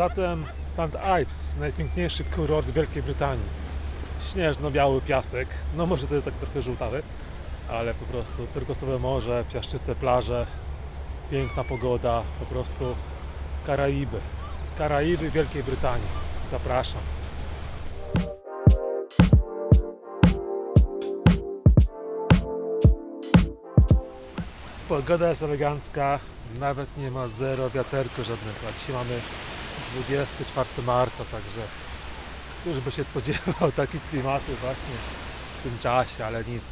Zatem St. Ives, najpiękniejszy kurort Wielkiej Brytanii. Śnieżno-biały piasek, no może to jest tak trochę żółtawy, ale po prostu turkosowe morze, piaszczyste plaże, piękna pogoda, po prostu Karaiby. Karaiby Wielkiej Brytanii. Zapraszam. Pogoda jest elegancka, nawet nie ma zero wiaterku żadnego. Dzisiaj mamy 24 marca, także któż by się spodziewał takich klimatów właśnie w tym czasie, ale nic.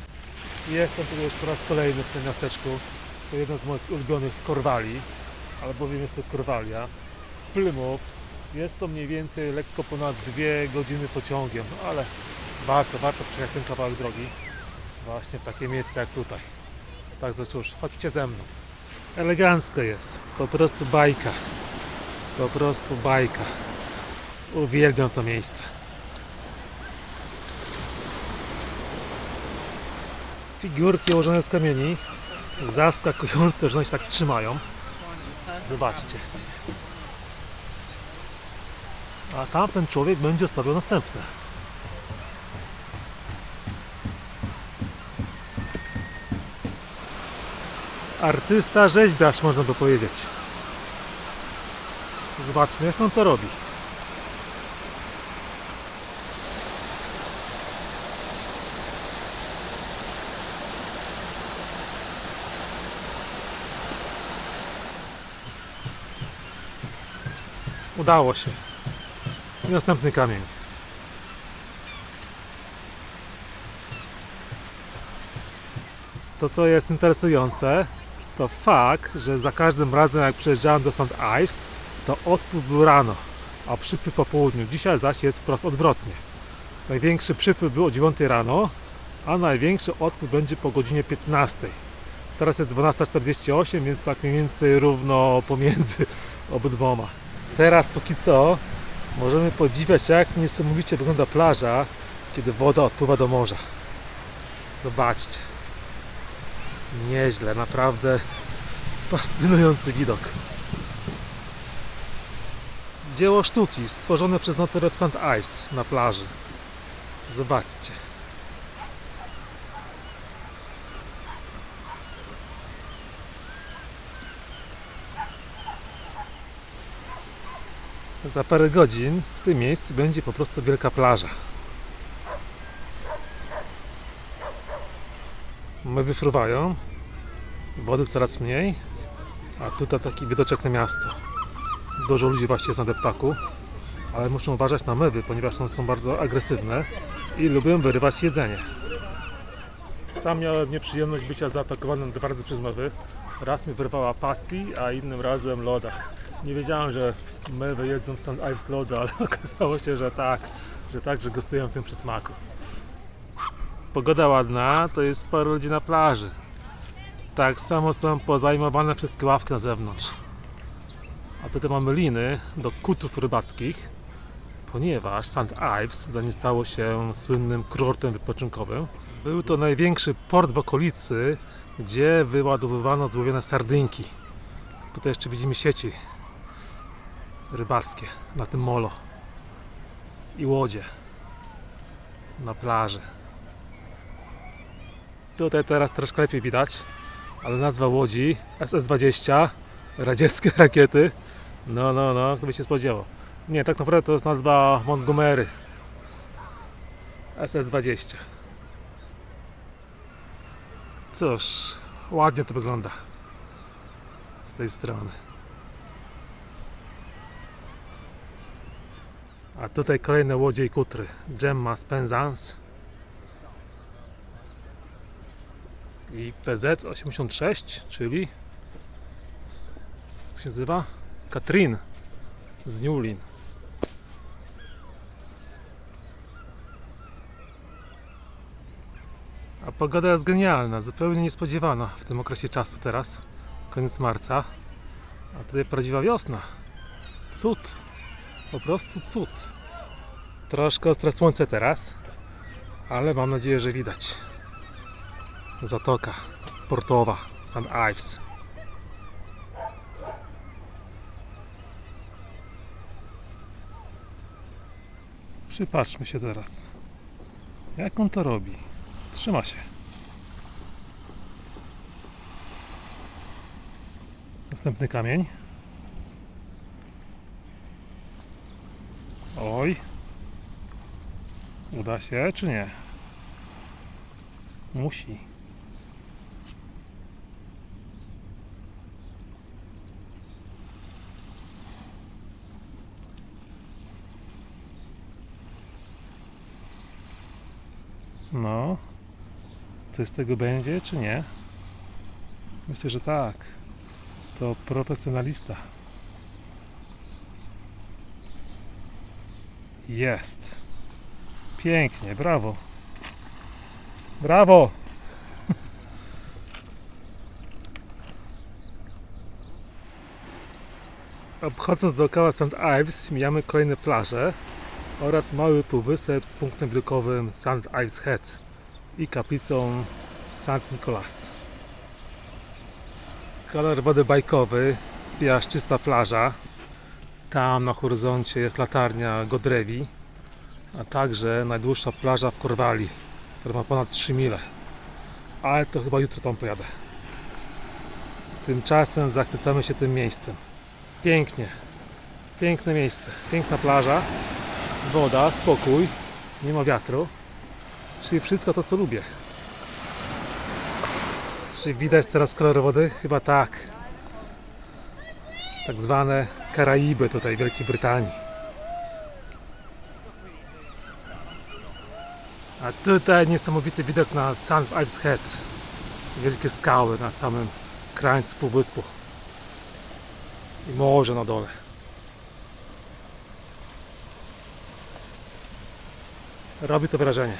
Jestem tu już po raz kolejny w tym miasteczku. Jest to jeden z moich ulubionych w Korwali, albowiem jest to Korwalia z Plymouth. Jest to mniej więcej lekko ponad dwie godziny pociągiem, no ale warto, warto przejechać ten kawałek drogi właśnie w takie miejsce jak tutaj. Także cóż, chodźcie ze mną. Elegancko jest, po prostu bajka. Po prostu bajka. Uwielbiam to miejsce. Figurki ułożone z kamieni. Zaskakujące, że one się tak trzymają. Zobaczcie. A tamten człowiek będzie stawiał następne. Artysta, rzeźbiarz, można by powiedzieć. Zobaczmy, jak on to robi. Udało się. I następny kamień. To, co jest interesujące, to fakt, że za każdym razem, jak przyjeżdżałem do St. Ives, to odpływ był rano, a przypływ po południu. Dzisiaj zaś jest wprost odwrotnie. Największy przypływ był o 9 rano, a największy odpływ będzie po godzinie 15. Teraz jest 12.48, więc tak mniej więcej równo pomiędzy obydwoma. Teraz póki co możemy podziwiać, jak niesamowicie wygląda plaża, kiedy woda odpływa do morza. Zobaczcie. Nieźle, naprawdę fascynujący widok. Dzieło sztuki stworzone przez w St. Ives na plaży. Zobaczcie. Za parę godzin w tym miejscu będzie po prostu wielka plaża. My fruwają, wody coraz mniej, a tutaj taki widoczek na miasto. Dużo ludzi właśnie jest na deptaku, ale muszą uważać na mewy, ponieważ one są bardzo agresywne i lubią wyrywać jedzenie. Sam miałem nieprzyjemność bycia zaatakowanym dwa razy przez mewy. Raz mi wyrwała pasty, a innym razem loda. Nie wiedziałem, że mewy jedzą St. Ives loda, ale okazało się, że tak, że tak, że gostują w tym przysmaku. Pogoda ładna, to jest parę ludzi na plaży. Tak samo są pozajmowane wszystkie ławki na zewnątrz. A tutaj mamy liny do kutów rybackich, ponieważ St. Ives, zanim stało się słynnym kurortem wypoczynkowym, był to największy port w okolicy, gdzie wyładowywano złowione sardynki. Tutaj jeszcze widzimy sieci rybackie na tym molo i łodzie na plaży. Tutaj teraz troszkę lepiej widać, ale nazwa łodzi SS-20, radzieckie rakiety. No, no, no, kto by się spodziewał. Nie, tak naprawdę to jest nazwa Montgomery. SS-20. Cóż, ładnie to wygląda z tej strony. A tutaj kolejne łodzie i kutry. Gemma z i PZ86, czyli jak się nazywa? Katrin z Newlin. A pogoda jest genialna, zupełnie niespodziewana w tym okresie czasu teraz, koniec marca. A tutaj prawdziwa wiosna. Cud. Po prostu cud. Troszkę ostre słońce teraz, ale mam nadzieję, że widać. Zatoka portowa St. Ives. Przypatrzmy się teraz. Jak on to robi? Trzyma się. Następny kamień. Oj. Uda się, czy nie? Musi. No. Coś z tego będzie, czy nie? Myślę, że tak. To profesjonalista. Jest. Pięknie, brawo. Brawo! Obchodząc dookoła St. Ives, mijamy kolejne plaże oraz mały półwysep z punktem widokowym St. Ives Head i kaplicą St. Nicholas. Kolor wody bajkowy, piaszczysta plaża. Tam na horyzoncie jest latarnia Godrewi, a także najdłuższa plaża w Korwali, która ma ponad 3 mile. Ale to chyba jutro tam pojadę. Tymczasem zachwycamy się tym miejscem. Pięknie. Piękne miejsce. Piękna plaża. Woda, spokój. Nie ma wiatru. Czyli wszystko to, co lubię. Czy widać teraz kolor wody? Chyba tak. Tak zwane Karaiby tutaj Wielkiej Brytanii. A tutaj niesamowity widok na St. Ives Head. Wielkie skały na samym krańcu półwyspu. I morze na dole. Robi to wrażenie.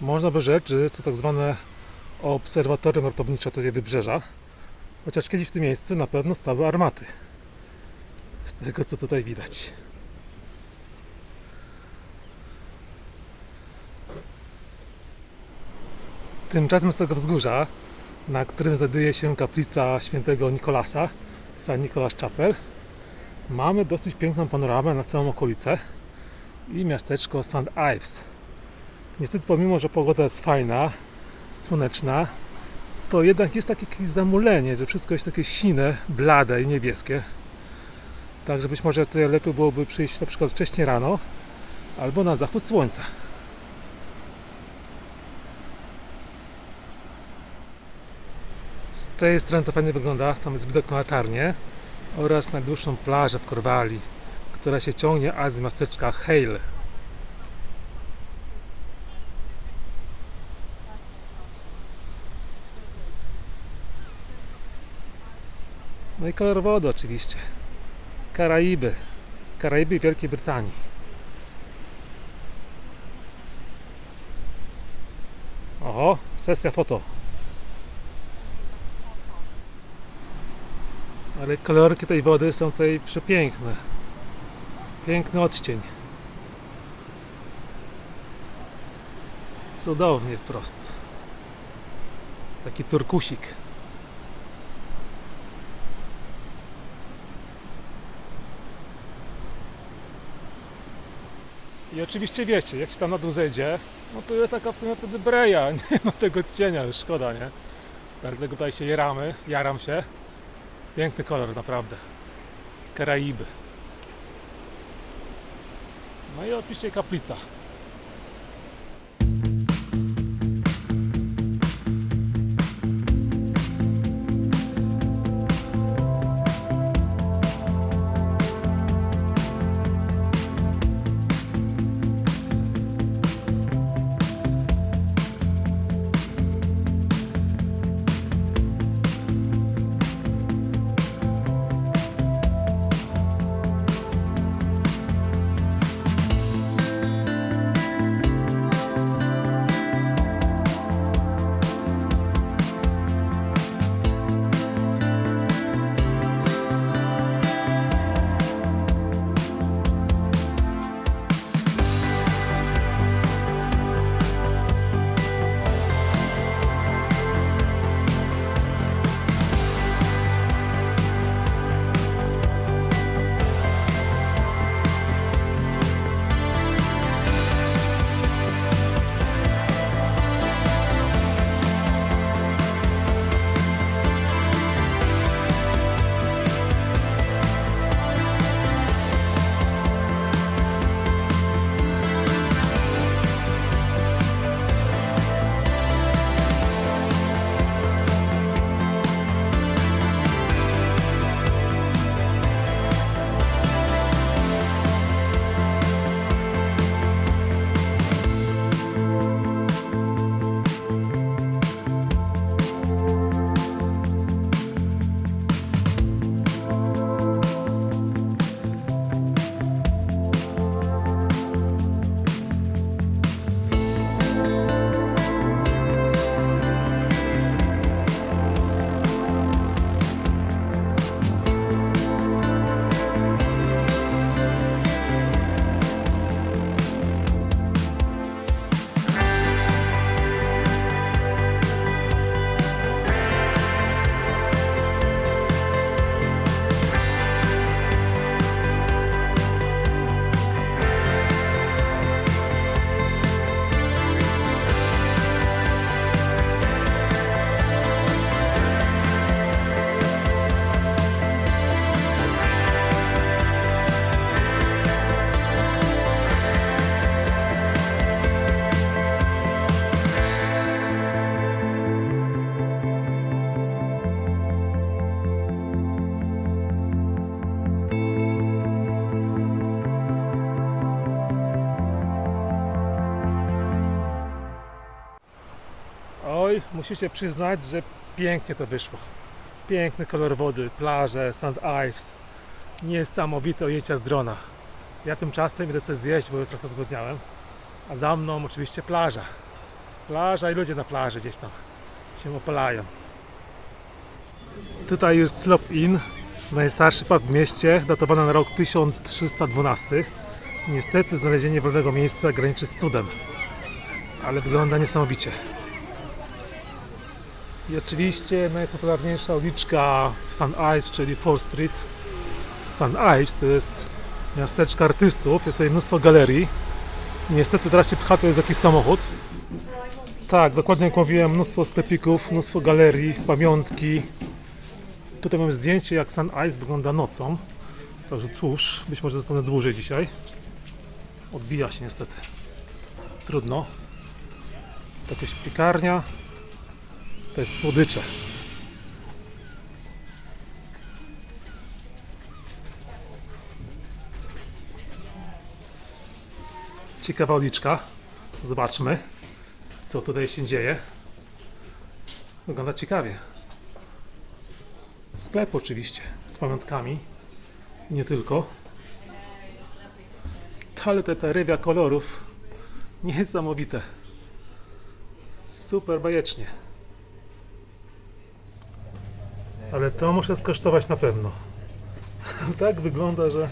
Można by rzec, że jest to tak zwane obserwatorium ratownicze tutaj wybrzeża. Chociaż kiedyś w tym miejscu na pewno stały armaty. Z tego co tutaj widać. Tymczasem z tego wzgórza, na którym znajduje się kaplica świętego Nikolasa, St. Nicholas Chapel, mamy dosyć piękną panoramę na całą okolicę i miasteczko St. Ives. Niestety pomimo, że pogoda jest fajna, słoneczna, to jednak jest takie jakieś zamulenie, że wszystko jest takie sine, blade i niebieskie. Także być może tutaj lepiej byłoby przyjść na przykład wcześniej rano albo na zachód słońca. Z tej strony to fajnie wygląda, tam jest widok na latarnię oraz najdłuższą plażę w Korwali, która się ciągnie aż z miasteczka Hale. No i kolor wody oczywiście. Karaiby. Karaiby Wielkiej Brytanii. Oho, sesja foto. Ale kolorki tej wody są tutaj przepiękne. Piękny odcień. Cudownie wprost. Taki turkusik. I oczywiście wiecie, jak się tam na dół zejdzie, no to jest taka w sumie wtedy breja, nie ma tego cienia, już szkoda, nie? Dlatego tutaj się jaramy, jaram się. Piękny kolor, naprawdę. Karaiby. No i oczywiście kaplica. Musicie przyznać, że pięknie to wyszło. Piękny kolor wody, plaże, St. Ives. Niesamowite ojęcia z drona. Ja tymczasem idę coś zjeść, bo już trochę zgłodniałem. A za mną oczywiście plaża. Plaża i ludzie na plaży gdzieś tam się opalają. Tutaj jest Slop Inn, najstarszy pub w mieście, datowany na rok 1312. Niestety znalezienie wolnego miejsca graniczy z cudem, ale wygląda niesamowicie. I oczywiście najpopularniejsza uliczka w St. Ives, czyli Fall Street. St. Ives to jest miasteczko artystów, jest tutaj mnóstwo galerii. Niestety teraz się pcha, to jest jakiś samochód. Tak, dokładnie jak mówiłem, mnóstwo sklepików, mnóstwo galerii, pamiątki. Tutaj mamy zdjęcie, jak St. Ives wygląda nocą. Także cóż, być może zostanę dłużej dzisiaj. Odbija się niestety. Trudno. To jakaś piekarnia. To jest słodycze. Ciekawa uliczka. Zobaczmy, co tutaj się dzieje. Wygląda ciekawie. Sklep oczywiście, z pamiątkami. Nie tylko. Ale te tarywia kolorów niesamowite. Super bajecznie. Ale to muszę skosztować na pewno. tak wygląda, że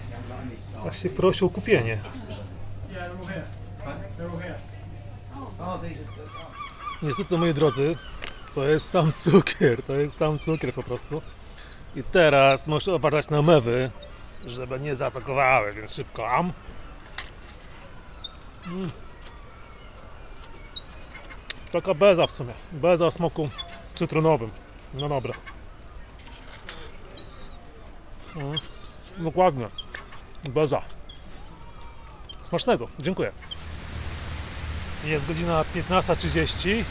aż się prosi o kupienie. Niestety, moi drodzy, to jest sam cukier, to jest sam cukier po prostu. I teraz muszę uważać na mewy, żeby nie zaatakowały, więc szybko am. Mm. Taka beza w sumie, beza o smoku cytrynowym. No dobra. Dokładnie, beza. Smacznego, dziękuję. Jest godzina 15.30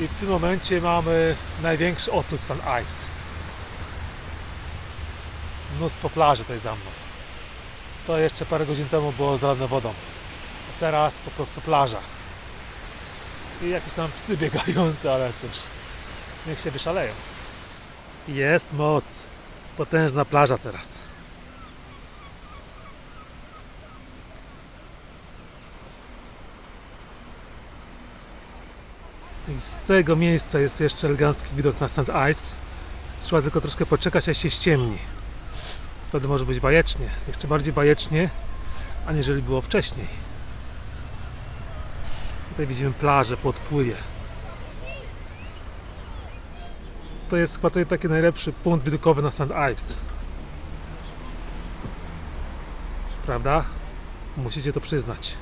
i w tym momencie mamy największy odpływ St. Ives. Mnóstwo plaży tutaj za mną. To jeszcze parę godzin temu było zalane wodą. A teraz po prostu plaża. I jakieś tam psy biegające, ale cóż, niech się wyszaleją. Jest moc. Potężna plaża teraz. I z tego miejsca jest jeszcze elegancki widok na St. Ives. Trzeba tylko troszkę poczekać, aż się ściemni. Wtedy może być bajecznie. Jeszcze bardziej bajecznie, aniżeli było wcześniej. Tutaj widzimy plażę po. To jest chyba tutaj taki najlepszy punkt widokowy na St. Ives. Prawda? Musicie to przyznać.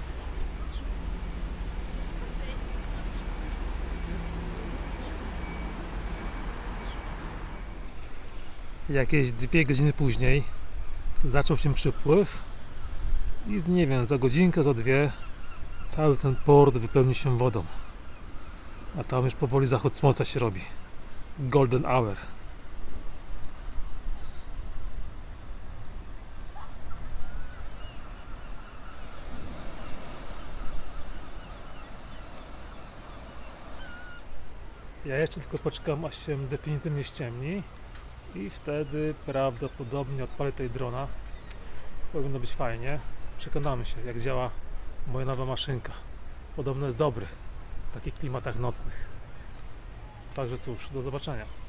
Jakieś dwie godziny później zaczął się przypływ i nie wiem, za godzinkę, za dwie cały ten port wypełni się wodą. A tam już powoli zachód słońca się robi. Golden hour. Ja jeszcze tylko poczekam, aż się definitywnie ściemni i wtedy prawdopodobnie odpalę tej drona. Powinno być fajnie. Przekonamy się, jak działa moja nowa maszynka. Podobno jest dobry w takich klimatach nocnych. Także cóż, do zobaczenia.